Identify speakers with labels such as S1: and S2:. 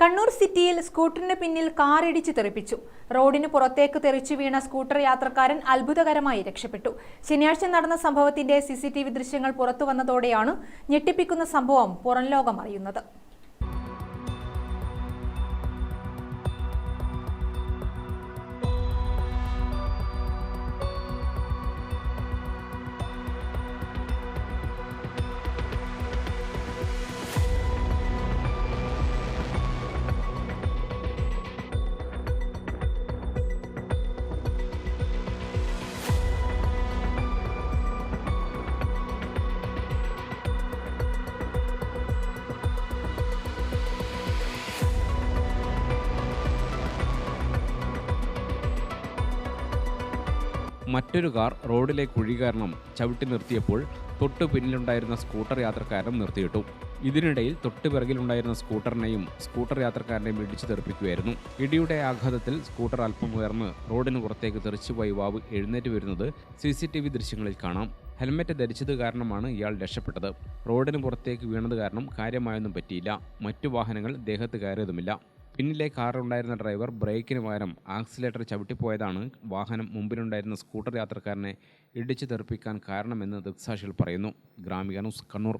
S1: കണ്ണൂർ സിറ്റിയിൽ സ്കൂട്ടറിന് പിന്നിൽ കാറിടിച്ച് തെറിപ്പിച്ചു. റോഡിന് പുറത്തേക്ക് തെറിച്ചു വീണ സ്കൂട്ടർ യാത്രക്കാരൻ അത്ഭുതകരമായി രക്ഷപ്പെട്ടു. ശനിയാഴ്ച നടന്ന സംഭവത്തിന്റെ സിസിടിവി ദൃശ്യങ്ങൾ പുറത്തു വന്നതോടെയാണ് ഞെട്ടിപ്പിക്കുന്ന സംഭവം പുറംലോകം അറിയുന്നത്.
S2: മറ്റൊരു കാർ റോഡിലെ കുഴി കാരണം ചവിട്ടി നിർത്തിയപ്പോൾ തൊട്ടു പിന്നിലുണ്ടായിരുന്ന സ്കൂട്ടർ യാത്രക്കാരൻ നിർത്തിയിട്ടു. ഇതിനിടയിൽ തൊട്ടു പിറകിലുണ്ടായിരുന്ന സ്കൂട്ടറിനെയും സ്കൂട്ടർ യാത്രക്കാരനെയും ഇടിച്ചു തെറിപ്പിക്കുകയായിരുന്നു. ഇടിയുടെ ആഘാതത്തിൽ സ്കൂട്ടർ അല്പം ഉയർന്ന് റോഡിന് പുറത്തേക്ക് തെറിച്ചുപോയി വാവ് എഴുന്നേറ്റ് വരുന്നത് സി സി ടി വി ദൃശ്യങ്ങളിൽ കാണാം. ഹെൽമെറ്റ് ധരിച്ചത് കാരണമാണ് ഇയാൾ രക്ഷപ്പെട്ടത്. റോഡിന് പുറത്തേക്ക് വീണത് കാരണം കാര്യമായൊന്നും പറ്റിയില്ല. മറ്റു വാഹനങ്ങൾ ദേഹത്ത് കയറിയതുമില്ല. പിന്നിലെ കാറിലുണ്ടായിരുന്ന ഡ്രൈവർ ബ്രേക്കിന് പകരം ആക്സിലേറ്റർ ചവിട്ടിപ്പോയതാണ് വാഹനം മുമ്പിലുണ്ടായിരുന്ന സ്കൂട്ടർ യാത്രക്കാരനെ ഇടിച്ചു തെറിപ്പിക്കാൻ കാരണമെന്ന് ദൃക്സാക്ഷികൾ പറയുന്നു. ഗ്രാമിക ന്യൂസ് കണ്ണൂർ.